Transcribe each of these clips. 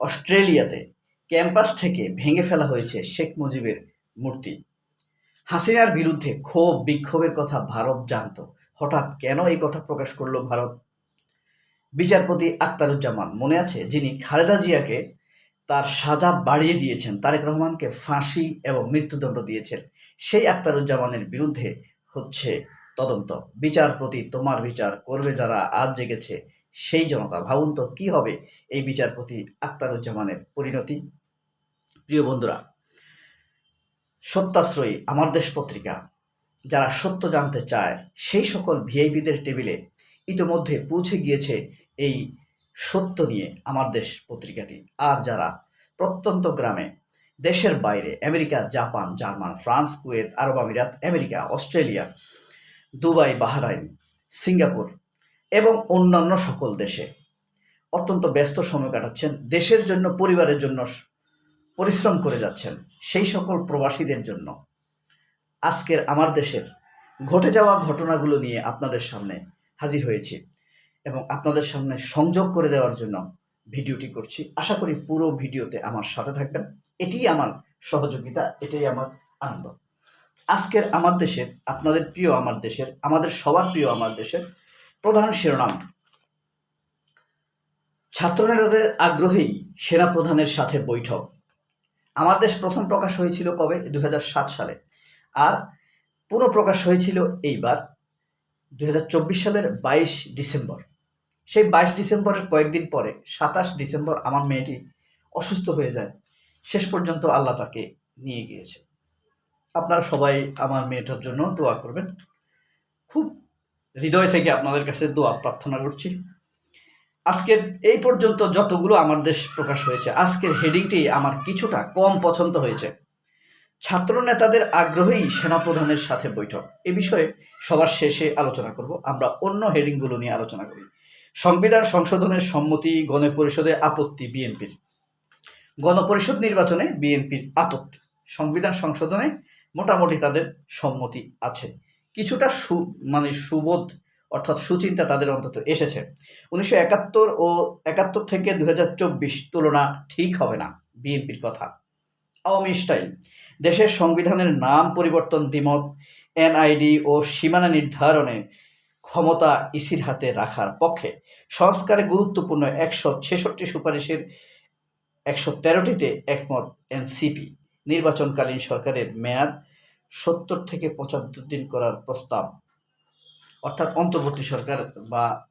অস্ট্রেলিয়াতে ক্যাম্পাস থেকে ভেঙে ফেলা হয়েছে শেখ মুজিবের মূর্তি। হাসিনার বিরুদ্ধে ক্ষোভ, বিক্ষোভের কথা ভারত জানত। হঠাৎ কেন এই কথা প্রকাশ করল ভারত? বিচারপতি আক্তারুজ্জামান মনে আছে যিনি খালেদা জিয়াকে তার সাজা বাড়িয়ে দিয়েছেন, তারেক রহমানকে ফাঁসি এবং মৃত্যুদণ্ড দিয়েছেন। সেই আক্তারুজ্জামানের বিরুদ্ধে হচ্ছে তদন্ত। বিচারপতি তোমার বিচার করবে যারা আজ জেগেছে সেই জনতা ভাবুন তো কি হবে এই বিচারপতি আক্তারুজ্জামানের পরিণতি? প্রিয় বন্ধুরা, সত্যাশ্রয়ী আমার দেশ পত্রিকা, যারা সত্য জানতে চায়, সেই সকল ভিআইপিদের টেবিলে ইতোমধ্যে পৌঁছে গিয়েছে এই সত্য নিয়ে আমার দেশ পত্রিকাটি। আর যারা প্রত্যন্ত গ্রামে দেশের বাইরে, America, Japan, German, France, Kuwait, আরব আমিরাত, America, Australia, Dubai, Bahrain, Singapore এবং অন্যান্য সকল দেশে। অত্যন্ত ব্যস্ত সময় কাটাচ্ছেন, দেশের জন্য, পরিবারের জন্য পরিশ্রম করে যাচ্ছেন সেই সকল প্রবাসীদের জন্য। আজকের আমার দেশের ঘটে যাওয়া ঘটনাগুলো নিয়ে আপনাদের সামনে হাজির হয়েছি এবং আপনাদের সামনে সংযোগ করে দেওয়ার জন্য ভিডিওটি করছি। আশা করি পুরো ভিডিওতে আমার সাথে থাকবেন। এটিই আমার সহযোগিতা, এটাই আমার আনন্দ। আজকের আমার দেশের, আপনাদের প্রিয় আমার দেশের, আমাদের সবার প্রিয় আমার দেশের প্রধান শিরোনাম। ছাত্রনেতাদের আগ্রহেই সেনা প্রধানের সাথে বৈঠক। আমার দেশ প্রথম প্রকাশ হয়েছিল কবে? দু হাজার সাত সালে। আর পুনঃপ্রকাশ হয়েছিল এইবার দু হাজার চব্বিশ সালের বাইশ ডিসেম্বর। সেই বাইশ ডিসেম্বরের কয়েকদিন পরে, সাতাশ ডিসেম্বর আমার মেয়েটি অসুস্থ হয়ে যায়। শেষ পর্যন্ত আল্লাহ তাকে নিয়ে গিয়েছে। আপনারা সবাই আমার মেয়েটার জন্য দোয়া করবেন। খুব হৃদয় থেকে আপনাদের কাছে দোয়া, প্রার্থনা করছি। আজকের এই পর্যন্ত যতগুলো আমার দেশ প্রকাশ হয়েছে, আজকের হেডিংটি আমার কিছুটা কম পছন্দ হয়েছে। ছাত্র নেতাদের আগ্রহেই সেনাপ্রধানের সাথে বৈঠক। এ বিষয়ে সবার শেষে আলোচনা করব। আমরা অন্য হেডিংগুলো নিয়ে আলোচনা করি। সংবিধান সংশোধনের সম্মতি গণপরিষদে আপত্তি বিএনপির। গণপরিষদ নির্বাচনে বিএনপির আপত্তি। সংবিধান সংশোধনে মোটামুটি তাদের সম্মতি আছে। কিছুটা সু মানে সুবোধ, অর্থাৎ সুচিন্তা তাদের অন্তত এসেছে। উনিশশো একাত্তর ও একাত্তর থেকে দু হাজার চব্বিশ তুলনা ঠিক হবে না বিএনপির কথা। আওয়ামী স্টাইল, দেশের সংবিধানের নাম পরিবর্তন দ্বিমত, এনআইডি ও সীমানা নির্ধারণে ক্ষমতা ইসির হাতে রাখার পক্ষে। সংস্কারে গুরুত্বপূর্ণ একশো ছেষট্টি সুপারিশের একশো তেরোটিতে একমত এনসিপি। নির্বাচনকালীন সরকারের মেয়াদ সত্তর থেকে পঁচাত্তর দিন করার প্রস্তাব। অর্থাৎ অন্তর্বর্তী সরকার বা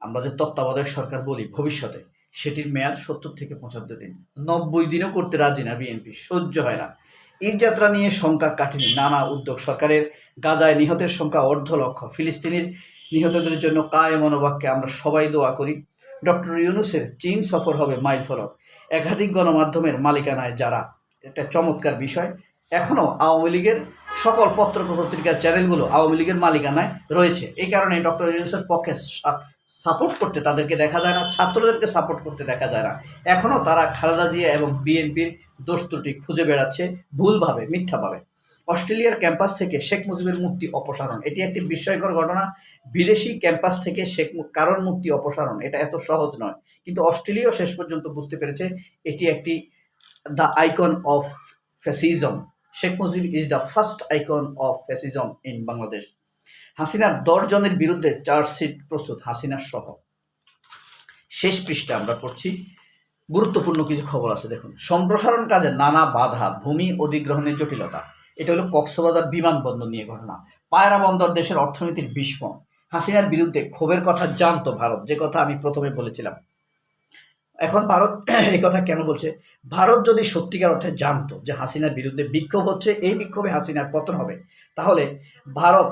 আমরা যে তত্ত্বাবধায়ক সরকার বলি ভবিষ্যতে, সেটির মেয়াদ সত্তর থেকে পঁচাত্তর দিন। নব্বই দিনও করতে রাজি না বিএনপি, সহ্য হয় না। ঈদযাত্রা নিয়ে সংখ্যা কাটেনি নানা উদ্যোগ সরকারের। গাজায় নিহতের সংখ্যা অর্ধ লক্ষ। ফিলিস্তিনির নিহতদের জন্য কায় মনোবাক্যে আমরা সবাই দোয়া করি। ডক্টর ইউনুসের চীন সফর হবে মাইল ফলক একাধিক গণমাধ্যমের মালিকানায় যারা। একটা চমৎকার বিষয়। এখনও আওয়ামী লীগের সকল পত্র পত্রিকার চ্যানেলগুলো আওয়ামী লীগের মালিকানায় রয়েছে। এই কারণে ডক্টর ইউনুসের পক্ষে সাপোর্ট করতে তাদেরকে দেখা যায় না, ছাত্রদেরকে সাপোর্ট করতে দেখা যায় না। এখনও তারা খালেদা জিয়া এবং বিএনপির দোষ ত্রুটি খুঁজে বেড়াচ্ছে ভুলভাবে, মিথ্যাভাবে। অস্ট্রেলিয়ার ক্যাম্পাস থেকে শেখ মুজিবের মূর্তি অপসারণ, এটি একটি বিস্ময়কর ঘটনা। বিদেশি ক্যাম্পাস থেকে শেখ কারণ মূর্তি অপসারণ, এটা এত সহজ নয়। কিন্তু অস্ট্রেলিয়াও শেষ পর্যন্ত বুঝতে পেরেছে এটি একটি the icon of fascism Sheikh Mujib is the first icon of fascism in Bangladesh হাসিনার দশজনের বিরুদ্ধে চার্জশিট প্রস্তুত হাসিনার সহ। শেষ পৃষ্ঠে আমরা পড়ছি। গুরুত্বপূর্ণ কিছু খবর আছে, দেখুন। সম্প্রসারণ কাজে নানা বাধা, ভূমি অধিগ্রহণের জটিলতা। এটা হলো কক্সবাজার বিমানবন্দর নিয়ে ঘটনা। পায়রা বন্দর দেশের অর্থনীতির ভীষ্ম হাসিনার বিরুদ্ধে ক্ষোভের কথা জানতো ভারত। যে কথা আমি প্রথমে বলেছিলাম। এখন ভারত এই কথা কেন বলছে? ভারত যদি সত্যিকার অর্থে জানতো যে হাসিনার বিরুদ্ধে বিক্ষোভ হচ্ছে, এই বিক্ষোভে হাসিনার পতন হবে, তাহলে ভারত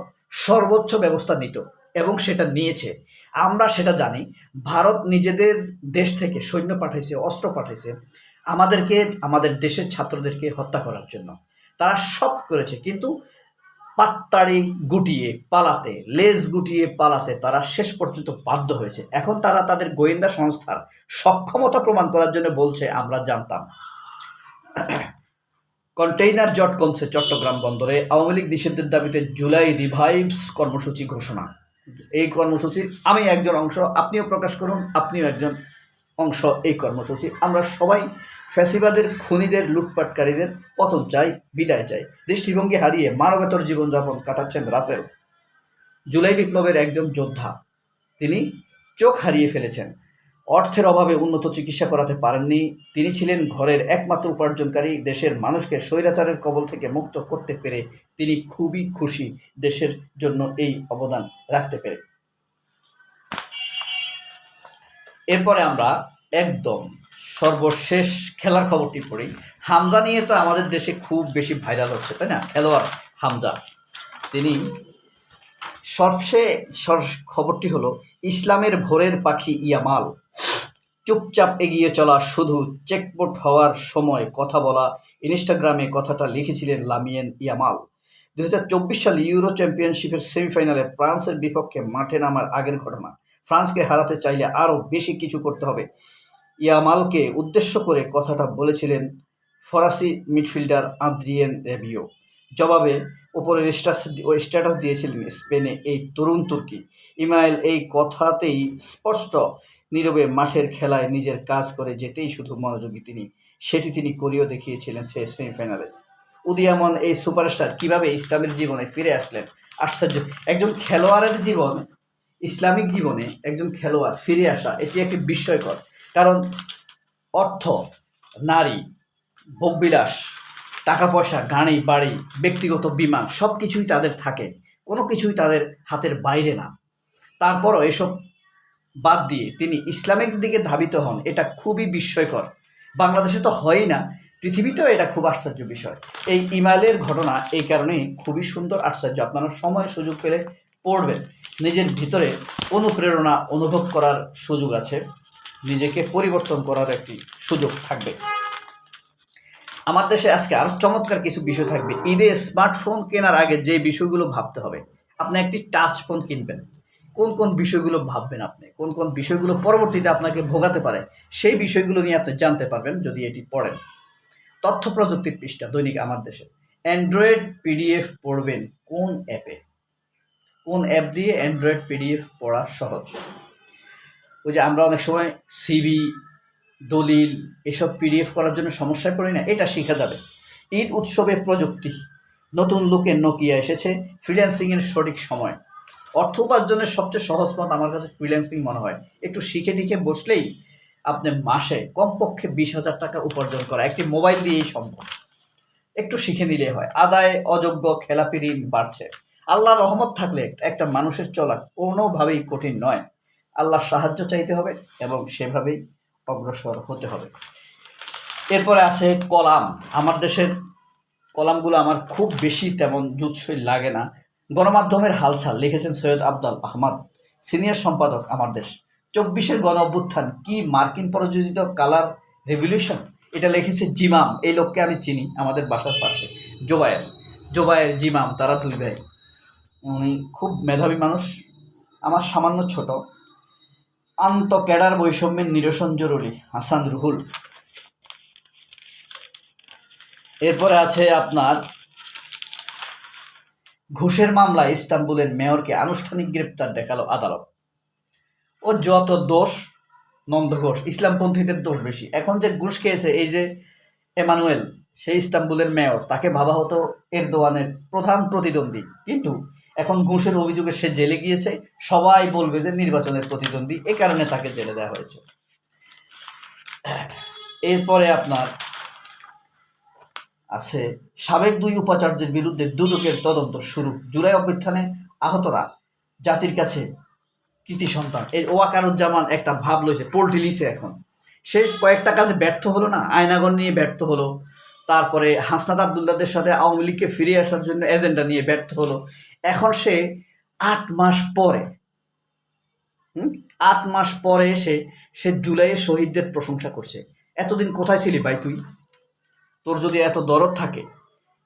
সর্বোচ্চ ব্যবস্থা নিত এবং সেটা নিয়েছে। আমরা সেটা জানি, ভারত নিজেদের দেশ থেকে সৈন্য পাঠাইছে অস্ত্র পাঠাইছে আমাদেরকে, আমাদের দেশের ছাত্রদেরকে হত্যা করার জন্য। তারা সব করেছে, কিন্তু পাত্তাড়ি গুটিয়ে পালাতে, লেজ গুটিয়ে পালাতে তারা শেষ পর্যন্ত বাধ্য হয়েছে। এখন তারা তাদের গোয়েন্দা সংস্থার সক্ষমতা প্রমাণ করার জন্য বলছে, আমরা জানতাম। কন্টেইনার জট কমছে চট্টগ্রাম বন্দরে। আওয়ামী লীগ নিষেধের দাবিতে জুলাই রিভাইভস কর্মসূচি ঘোষণা। এই কর্মসূচির আমি একজন অংশ, আপনিও প্রকাশ করুন, আপনিও একজন অংশ এই কর্মসূচি। আমরা সবাই ফ্যাসিবাদের, খুনিদের, লুটপাটকারীদের পতন চাই, বিদায় চাই। দৃষ্টিভঙ্গি হারিয়ে মানবেতর জীবনযাপন কাটাচ্ছেন রাসেল। জুলাই বিপ্লবের একজন যোদ্ধা। তিনি চোখ হারিয়ে ফেলেছেন। অর্থের অভাবে উন্নত চিকিৎসা করাতে পারেননি। তিনি ছিলেন ঘরের একমাত্র উপার্জনকারী। দেশের মানুষকে স্বৈরাচারের কবল থেকে মুক্ত করতে পেরে তিনি খুবই খুশি দেশের জন্য এই অবদান রাখতে পেরে। এরপরে আমরা একদম সর্বশেষ খেলার খবরটি পড়ি। হামজা নিয়ে তো আমাদের দেশে খুব বেশি ভাইরাল হচ্ছে, তাই না? খেলোয়াড় হামজা। তিনি সবচেয়ে সর- খবরটি হলো, ইসলামের ভোরের পাখি ইয়ামাল। চুপচাপ এগিয়ে চলা, শুধু চেকপোট হওয়ার সময় কথা বলা, ইনস্টাগ্রামে কথাটা লিখেছিলেন লামিয়েন ইয়ামাল। দু হাজার চব্বিশ সাল ইউরো চ্যাম্পিয়নশিপের সেমিফাইনালে ফ্রান্সের বিপক্ষে মাঠে নামার আগের ঘটনা। ফ্রান্সকে হারাতে চাইলে আরও বেশি কিছু করতে হবে। ইয়ামালকে উদ্দেশ্য করে কথাটা বলেছিলেন ফরাসি মিডফিল্ডার আদ্রিয়েন রেবিও। জবাবে ওপরের স্ট্যাটাস- দিয়েছিলেন স্পেনে এই তরুণ তুর্কি। ইমাইল এই কথাতেই স্পষ্ট, নীরবে মাঠের খেলায় নিজের কাজ করে যেতেই শুধু মনোযোগী তিনি। সেটি তিনি করিয়েও দেখিয়েছিলেন সে সেমিফাইনালে। উদীয়মান এই সুপারস্টার কীভাবে ইসলামের জীবনে ফিরে আসলেন? আশ্চর্য! একজন খেলোয়াড়ের জীবন ইসলামিক জীবনে একজন খেলোয়াড় ফিরে আসা এটি একটি বিস্ময়কর। কারণ অর্থ, নারী, ভোগবিলাস টাকা পয়সা গাড়ি, বাড়ি, ব্যক্তিগত বিমান সব কিছুই তাদের থাকে। কোনো কিছুই তাদের হাতের বাইরে না। তারপরও এসব বাদ দিয়ে তিনি ইসলামিক দিকে ধাবিত হন, এটা খুবই বিস্ময়কর। বাংলাদেশে তো হয়ই না, পৃথিবীতেও এটা খুব আশ্চর্য বিষয়। এই ইমাইলের ঘটনা এই কারণেই খুবই সুন্দর আশ্চর্য। আপনারা সময় সুযোগ পেলে পড়বেন। নিজের ভিতরে অনুপ্রেরণা অনুভব করার সুযোগ আছে। নিজেকে পরিবর্তন করার একটি সুযোগ থাকবে। আমার দেশে আজকে আরও চমৎকার কিছু বিষয় থাকবে। ঈদে স্মার্টফোন কেনার আগে যে বিষয়গুলো ভাবতে হবে, আপনি একটি টাচ ফোন কিনবেন। কোন কোন বিষয়গুলো ভাববেন আপনি? কোন কোন বিষয়গুলো পরবর্তীতে আপনাকে ভোগাতে পারে? সেই বিষয়গুলো নিয়ে আপনি জানতে পারবেন যদি এটি পড়েন। তথ্য প্রযুক্তির পৃষ্ঠা দৈনিক আমার দেশে। অ্যান্ড্রয়েড পিডিএফ পড়বেন কোন অ্যাপে কোন অ্যাপ দিয়ে অ্যান্ড্রয়েড পিডিএফ পড়া সহজ? ওই যে আমরা অনেক সময় সিবি দলিল এসব পিডিএফ করার জন্য সমস্যায় পড়ি না, এটা শেখা যাবে। ঈদ উৎসবে প্রযুক্তি। নতুন লুকে নোকিয়া এসেছে ফ্রিল্যান্সিংয়ের সঠিক সময়। অর্থ উপার্জনের সবচেয়ে সহজ পথ আমার কাছে ফ্রিল্যান্সিং মনে হয়। একটু শিখে টিখে বসলেই আপনি মাসে কমপক্ষে বিশ হাজার টাকা উপার্জন করা, একটি মোবাইল দিয়েই সম্ভব। একটু শিখে নিলে হয়। আদায় অযোগ্য খেলাপি ঋণ বাড়ছে। আল্লাহর রহমত থাকলে একটা মানুষের চলা কোনোভাবেই কঠিন নয়। আল্লাহর সাহায্য চাইতে হবে এবং সেভাবেই অগ্রসর হতে হবে। এরপরে আছে কলাম। আমার দেশের কলামগুলো আমার খুব বেশি তেমন জুৎসই লাগে না। গণমাধ্যমের হালচাল লিখেছেন সৈয়দ আবদাল আহমদ, সিনিয়র সম্পাদক আমার দেশ। চব্বিশের গণ অভ্যুত্থান কি মার্কিন প্রযোজিত কালার রেভলিউশন? এটা লিখেছে জিমাম। এই লোককে আমি চিনি, আমাদের বাসার পাশে। জোবায়ের। জোবায়ের জিমাম, তারা দুই ভাই। উনি খুব মেধাবী মানুষ, আমার সামান্য ছোট। আন্ত ক্যাডার বৈষম্যের নিরসন জরুরি, হাসান রুহুল। এরপরে আছে আপনার ঘুষের মামলায় ইস্তাম্বুলের মেয়রকে আনুষ্ঠানিক গ্রেপ্তার দেখাল আদালত। ও যত দোষ, নন্দ ঘোষ, ইসলামপন্থীদের দোষ বেশি। এখন যে ঘুষ খেয়েছে, এই যে এমানুয়েল, সেই ইস্তাম্বুলের মেয়র, তাকে ভাবা হতো এরদোয়ানের প্রধান প্রতিদ্বন্দ্বী। কিন্তু এখন ঘুষের অভিযোগে সে জেলে গিয়েছে। সবাই বলবে যে নির্বাচনের প্রতিদ্বন্দ্বী এ কারণে তাকে জেলে দেওয়া হয়েছে। এরপরে আপনার আছে, সাবেক দুই উপাচার্যের বিরুদ্ধে দুদকের তদন্ত শুরু। জুলাই অভ্যুত্থানে আহতরা জাতির কাছে কৃতি সন্তান। এই ওয়াকারুজ্জামান একটা ভাব লইছে, পোল্ট্রি লিছে এখন। সে কয়েকটা কাজে ব্যর্থ হলো না, আয়নাগর নিয়ে ব্যর্থ হলো। তারপরে হাসনাত আবদুল্লাদের সাথে আওয়ামী লীগকে ফিরে আসার জন্য এজেন্ডা নিয়ে ব্যর্থ হলো। এখন সে আট মাস পরে আট মাস পরে এসে সে জুলাইয়ে শহীদদের প্রশংসা করছে। এতদিন কোথায় ছিলি ভাই তুই? তোর যদি এত দরদ থাকে,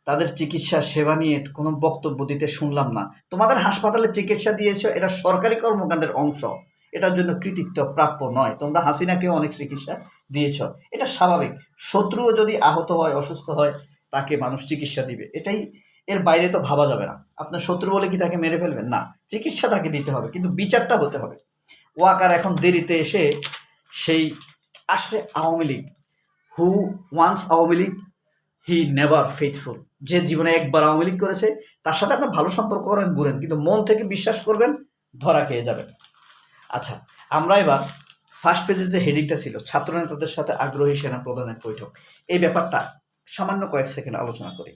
তাদের চিকিৎসা সেবা নিয়ে কোনো বক্তব্য দিতে শুনলাম না। তোমাদের হাসপাতালে চিকিৎসা দিয়েছ, এটা সরকারি কর্মকাণ্ডের অংশ। এটার জন্য কৃতিত্ব প্রাপ্য নয়। তোমরা হাসিনাকেও অনেক চিকিৎসা দিয়েছ। এটা স্বাভাবিক। শত্রুও যদি আহত হয়, অসুস্থ হয়, তাকে মানুষ চিকিৎসা দিবে। এটাই এর বাইরে তো ভাবা যাবে না। আপনার শত্রু বলে কি তাকে মেরে ফেলবেন? না, চিকিৎসা তাকে দিতে হবে, কিন্তু বিচারটা হতে হবে। ওয়াকার এখন দেরিতে এসে সেই আসলে Awami League who once Awami League he never faithful যে জীবনে একবার আওয়ামী লীগ করেছে, তার সাথে আপনার ভালো সম্পর্ক করেন, ঘুরেন, কিন্তু মন থেকে বিশ্বাস করবেন, ধরা খেয়ে যাবেন। আচ্ছা আমরা এবার ফার্স্ট পেজে যে হেডিংটা ছিল ছাত্রনেতাদের সাথে আগ্রহী সেনা প্রধানের বৈঠক। এই ব্যাপারটা সামান্য কয়েক সেকেন্ড আলোচনা করি।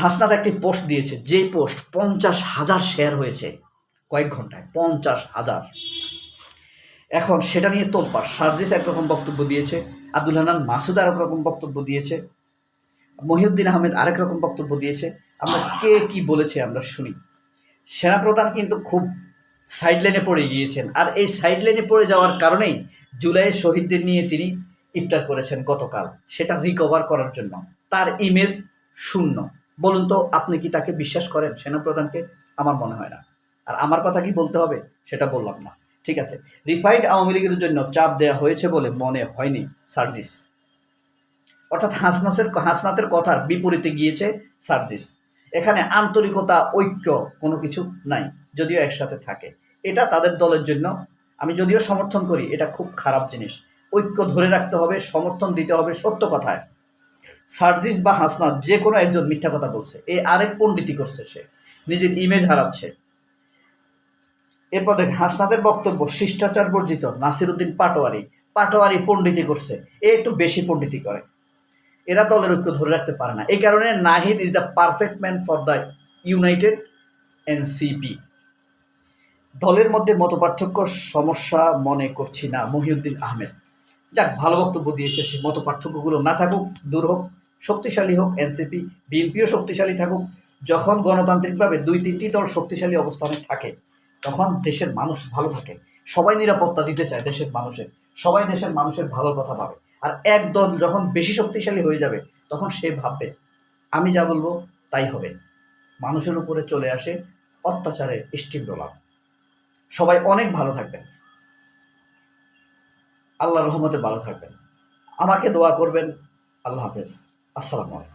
হাসনাত একটি পোস্ট দিয়েছে যে পোস্ট পঞ্চাশ হাজার শেয়ার হয়েছে কয়েক ঘন্টায়, পঞ্চাশ হাজার। এখন সেটা নিয়ে তোলপাড়। সার্জিস একরকম বক্তব্য দিয়েছে, আব্দুল হানান মাসুদ আরেক রকম বক্তব্য দিয়েছে, মহিউদ্দিন আহমেদ আরেক রকম বক্তব্য দিয়েছে। আমরা কে কি বলেছে আমরা শুনি। সেনাপ্রধান কিন্তু খুব সাইড লাইনে পড়ে গিয়েছেন। আর এই সাইড লাইনে পড়ে যাওয়ার কারণেই জুলাইয়ের শহীদদের নিয়ে তিনি ইফতার করেছেন গতকাল। সেটা রিকভার করার জন্য। তার ইমেজ শূন্য। বলুন তো, আপনি কি তাকে বিশ্বাস করেন? সেনাপ্রধানকে আমার মনে হয় না। আর আমার কথা কি বলতে হবে? সেটা বললাম না। ঠিক আছে। রিফাইন্ড আওয়ামী লীগের জন্য চাপ দেওয়া হয়েছে বলে মনে হয়নি সার্জিস। অর্থাৎ হাসনাসের হাসনাতের কথার বিপরীতে গিয়েছে সার্জিস। এখানে আন্তরিকতা, ঐক্য কোনো কিছু নাই, যদিও একসাথে থাকে। এটা তাদের দলের জন্য, আমি যদিও সমর্থন করি, এটা খুব খারাপ জিনিস। ঐক্য ধরে রাখতে হবে, সমর্থন দিতে হবে সত্য কথায়। সার্জিস বা হাসনাত যে কোনো একজন মিথ্যা কথা বলছে। এই আরেক পণ্ডিতি করছে সে। নিজের ইমেজ হারাচ্ছে। এরপর দেখ হাসনাতের বক্তব্য, শিষ্টাচার বর্জিত, নাসিরুদ্দিন পাটোয়ারি। পাটোয়ারি পণ্ডিতি করছে। এ একটু বেশি পণ্ডিতি করে। এরা দলের ঐক্য ধরে রাখতে পারে না। এই কারণে Nahid is the perfect man for the united NCP দলের মধ্যে মতপার্থক্য সমস্যা মনে করছি না, মহিউদ্দিন আহমেদ। যাক, ভালো বক্তব্য দিয়েছে সে। মত পার্থক্যগুলো না থাকুক, দূর হোক, শক্তিশালী হোক, এনসিপি, বিএনপিও শক্তিশালী থাকুক, যখন গণতান্ত্রিকভাবে দুই তিনটি দল শক্তিশালী অবস্থানে থাকে, তখন দেশের মানুষ ভালো থাকে। সবাই নিরাপত্তা দিতে চায় দেশের মানুষের। সবাই দেশের মানুষের ভালো কথা ভাবে। আর এক দল যখন বেশি শক্তিশালী হয়ে যাবে, তখন সে ভাববে, আমি যা বলব, তাই হবে। মানুষের উপরে চলে আসে অত্যাচারের স্টিম রোলার সবাই অনেক ভালো থাকবেন। আল্লাহ রহমতে ভালো থাকবেন। আমাকে দোয়া করবেন। আল্লাহ হাফেজ। আসসালামু আলাইকুম।